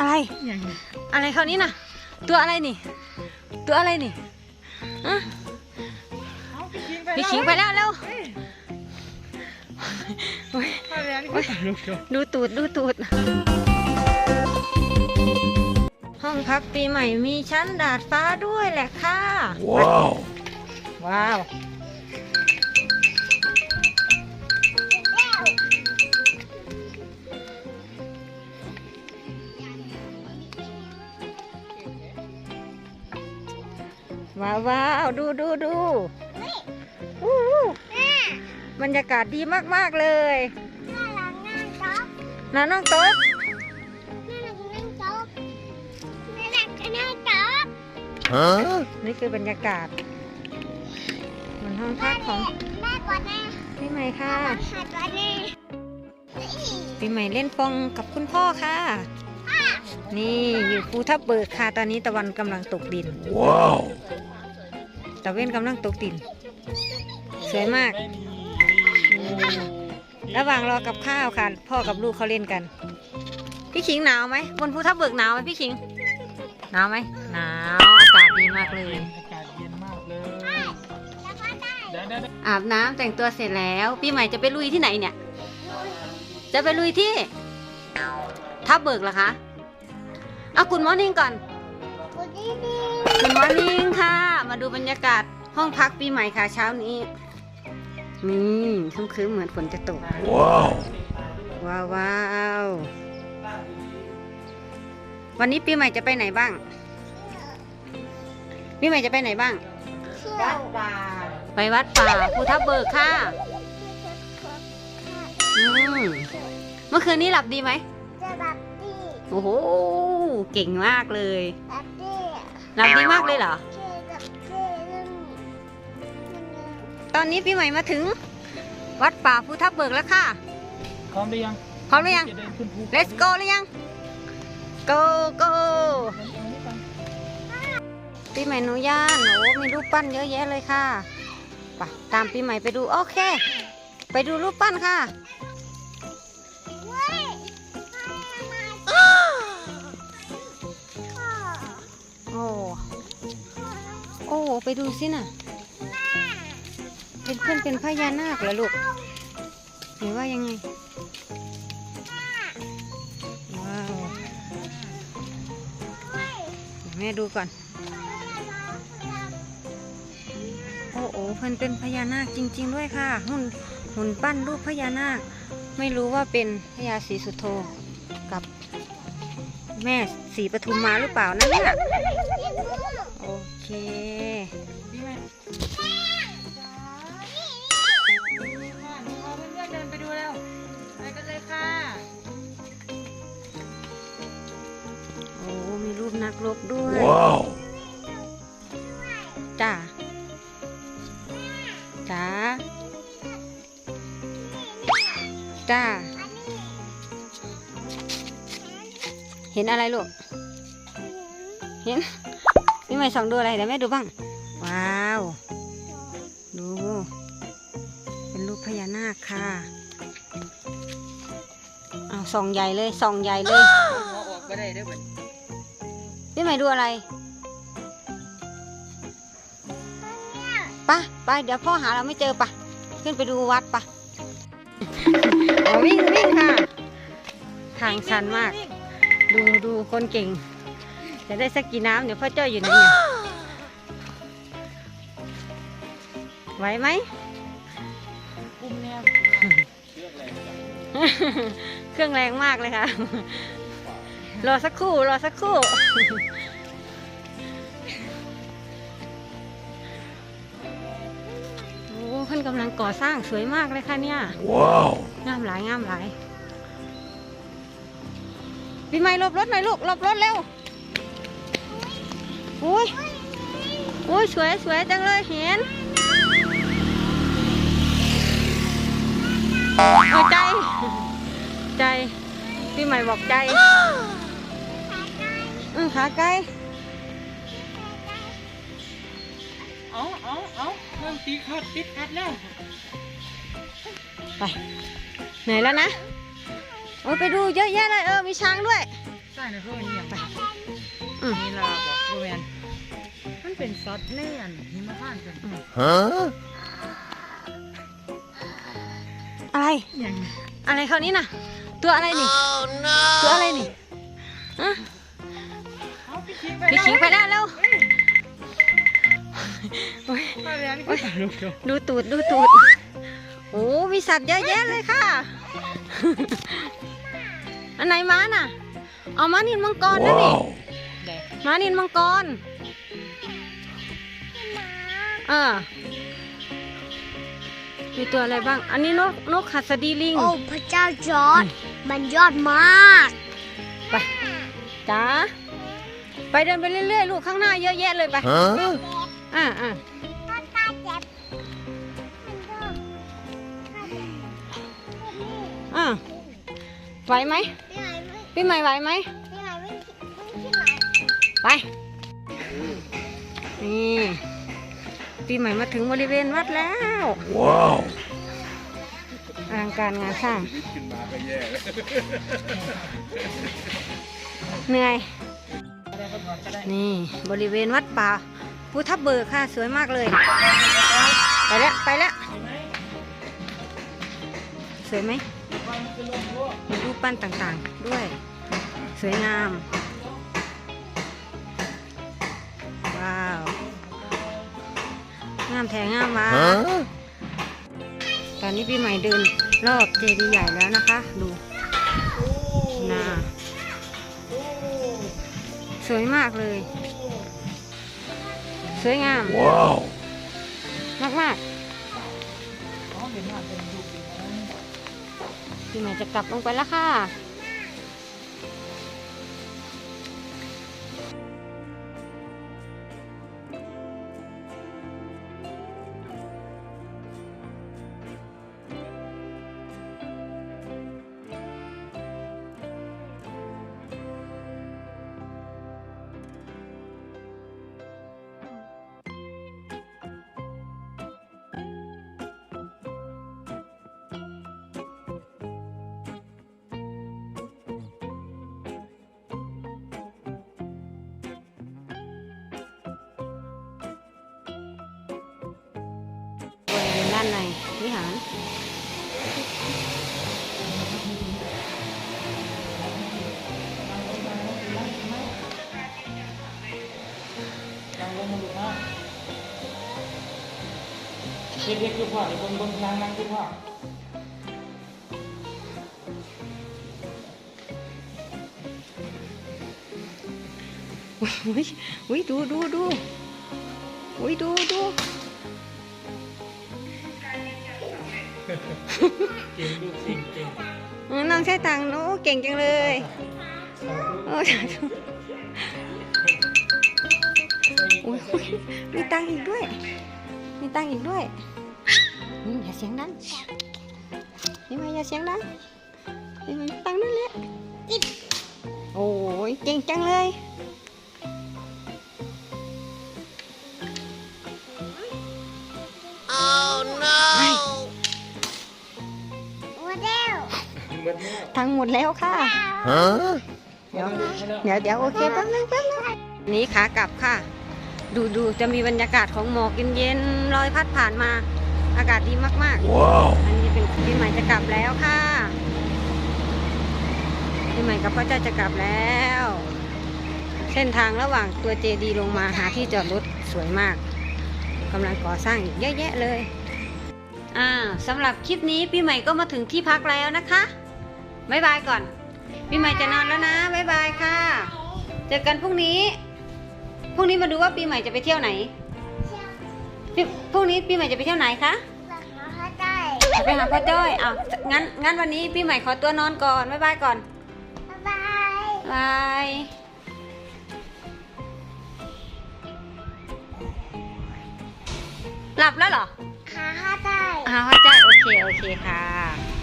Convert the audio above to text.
อะไรอย่างนี้อะไรคราวนี้น่ะตัวอะไรนี่ ตัวอะไรนี่อะเอาพี่คิงไปพี่ขิงไปแล้วเร็วเฮ้ยโอ้ยไปแล้วนี่ก็ตลกเชียวดูตูดดูตูด ห้องพักปีใหม่มีชั้นดาดฟ้าด้วยแหละค่ะ ว้าว ว้าว ว้าวว้าวดูดูดูอู้หูบรรยากาศดีมากๆเลยน่ารักนั่งโต๊ะนาน้องโต๊ะน่ารักนั่งโต๊ะน่ารักนั่งโต๊ะ Huh? นี่คือบรรยากาศบนห้องพักของแม่กว่าแม่พี่ใหม่ค่ะหัดกว่าแม่ปีใหม่เล่นฟองกับคุณพ่อค่ะ นี่อยู่ภูทับเบิกค่ะตอนนี้ตะวันกำลังตกดิน Wow. ตะเว้นกำลังตกดิน สวยมาก ระหว่างรอกับข้าวค่ะ พ่อกับลูกเขาเล่นกัน พี่ขิงหนาวไหมบนภูทับเบิกหนาวไหมพี่ขิง หนาวไหมหนาวอากาศดีมากเลยอากาศเย็นมากเลยแล้วก็ได้เดี๋ยวเดี๋ยวเดี๋ยวอาบน้ำแต่งตัวเสร็จแล้วปีใหม่จะไปลุยที่ไหนเนี่ย จะไปลุยที่ทับเบิกเหรอคะ เอาคุณมอร์นิ่งก่อนกูดีดีคุณมอร์นิ่งค่ะ มาดูบรรยากาศห้องพักปีใหม่ค่ะเช้านี้ นี่ครึ้มๆเหมือนฝนจะตก Wow. ว้าว ว้าววันนี้ปีใหม่จะไปไหนบ้าง ปีใหม่จะไปไหนบ้างเชื่อไปวัดป่าภูทับเบิกค่ะ อืม เมื่อคืนนี้หลับดีไหมจะแบบดี โอ้โห เก่งมากเลยแบบดีหลับดีมากเลยเหรอเชื่อกับเชื่อเรื่องตอนนี้ปีใหม่มาถึง วัดป่าภูทับเบิกแล้วค่ะ พร้อมหรือยัง พร้อมหรือยังจะเดินขึ้นภู let's go หรือยัง go go ปีใหม่หนูย่านโอ้มีรูปปั้นเยอะแยะเลยค่ะ ไปตามปีใหม่ไปดู โอเค ไปดูรูปปั้นค่ะ อ้ไปดูสิน่ะ เป็นเพื่อนเป็นพญานาคเหรอลูกหรือว่ายังไง ว้าวแม่ดูก่อน โอ้โหเพิ่อนเป็นพญานาคจริง ๆ ด้วยค่ะ หุ่นหุ่นปั้นรูปพญานาค ไม่รู้ว่าเป็นพญาศรีสุโธกับแม่ศรีปทุมมาหรือเปล่านะเนี่ย โอเคดีไหมเอาเพื่อนๆเดินไปดูแล้ว ไปกันเลยค่ะ โอ้มีรูปนักรบด้วย Wow. จ้าจ้าจ้า เห็นอะไรลูก เห็น พี่ใหม่ส่องดูอะไรเดี๋ยวแม่ดูบ้าง ว้าว ดู เป็นรูปพญานาคค่ะเอาส่องใหญ่เลยส่องใหญ่เลยหัวออกก็ได้เด้อบัดพี่ใหม่ดูอะไรปะไปเดี๋ยวพ่อหาเราไม่เจอปะขึ้นไปดูวัดปะวิ่งวิ่งค่ะ ทางชันมาก ดูดูคนเก่ง จะได้สักกี่น้ำเดี๋ยวพ่อเจ้าอยู่ไหนเนี่ยไหวไหมอุ้มแนวเครื่องแรงมากเลยค่ะ รอสักครู่ รอสักครู่โอ้เพิ่นกำลังก่อสร้างสวยมากเลยค่ะเนี่ย Wow. งามหลายงามหลายพี่ใหม่หลบรถหน่อยลูกหลบรถเร็ว โอ้ยโอ้ยสวยสวยจังเลยเห็นโอ้ยใจ ใจ พี่ใหม่บอกใจอือขาไกลเอาเอาเอาเริ่มตีขัดติดขัดแล้วไปเหนื่อยแล้วนะ โอ้ยไปดูเยอะแยะเลยเออ มีช้างด้วยใส่นะเพื่อนนี่อย่าง อืมนี่ลาบอกโบแมนมันเป็นซอสเน่อันหิมะผ่านกัน Huh? อะไร อย่างอะไรเขาวนี้น่ะ ตัวอะไรนี่ ตัวอะไรนี่ฮะเอาพี่คิงไปพี่ขิงไปแล้วเร็วโอ้ยไปแล้วนี่ก็ลูกเดียวดูตูดดูตูด โอ้มีสัตว์เยอะแยะเลยค่ะ อันไหนม้าน่ะ เอาม้านินมังกรนะนี่ Wow. แดกม้านินมังกรเออมีตัวอะไรบ้าง อันนี้นกนกหัสดีลิง โอ้พระเจ้าจอร์ดมันยอดมาก ไปจ้าไปเดินไปเรื่อยๆ ลูกข้างหน้าเยอะแยะเลยไป Huh? อ่าอ่าตาตาเจ็บมันก็อ่าไหวไหมพี่ไหนไม่พี่ใหม่ไหวไหมพี่ไหนไม่ไม่ขึ้นไหน ไป นี่ปีใหม่มาถึงบริเวณวัดแล้ว Wow. อลังการงานสร้างเหนื่อยอะไรก็ถอดก็ได้นี่บริเวณวัดป่าภูทับเบิกค่ะ สวยมากเลย ไปแล้วไปแล้วสวยไหมมีรูปปั้นต่างๆ ด้วย สวยงามามแท้งามว้า Huh? ตอนนี้พี่ใหม่เดินรอบเจดีย์ใหญ่แล้วนะคะ ดูนาสวยมากเลย สวยงาม Wow. มากมากอ๋อเห็นว่าเป็นลูกเป็นน้องๆพี่ใหม่จะกลับลงไปแล้วค่ะ วิหาร เด็กๆคือพ่อเดี๋ยวคนคนนั่งนั่งคือพ่ออุ้ยอุ้ยดูดูดูอุ้ยดูดู เก่งลูกสิงเก่งน้องใช้ตังค์โอ้เก่งจังเลยโอ้ยอุ้ยอุ๊ยมีตังค์อีกด้วย มีตังค์อีกด้วยอืมอย่าเสียงดังนี่มาอย่าเสียงดังนี่มันตังค์นั่นแหละโอ้ยเก่งจังเลย เหมือนแม่ตังค์หมดแล้วค่ะ Huh? เดี๋ยวเดี๋ยวเดี๋ยวโอเคแป๊บนึงแป๊บนึงนี่ขากลับค่ะ ดูดูจะมีบรรยากาศของหมอกเย็นๆลอยพัดผ่านมา อากาศดีมาก Wow. ๆอันนี้เป็นปีใหม่จะกลับแล้วค่ะปีใหม่กับพ่อเจ้าจะกลับแล้ว เส้นทางระหว่างตัวเจดีลงมาหาที่จอดรถสวยมากกำลังก่อสร้างอีกเยอะแยะเลย อ่าสำหรับคลิปนี้ปีใหม่ก็มาถึงที่พักแล้วนะคะ บ๊ายบายก่อน ปีใหม่จะนอนแล้วนะบ๊ายบายค่ะ เจอกันพรุ่งนี้ พรุ่งนี้มาดูว่าปีใหม่จะไปเที่ยวไหนพี่พรุ่งนี้ปีใหม่จะไปเที่ยวไหนคะเขาได้ไปหาพ่อจ้อยอ้าวงั้นงั้นวันนี้ปีใหม่ขอตัวนอนก่อนบ๊ายบายก่อนบ๊ายบายบายหลับแล้วเหรอขาเขาได้อ้าวพ่อจ้อยโอเคโอเคค่ะ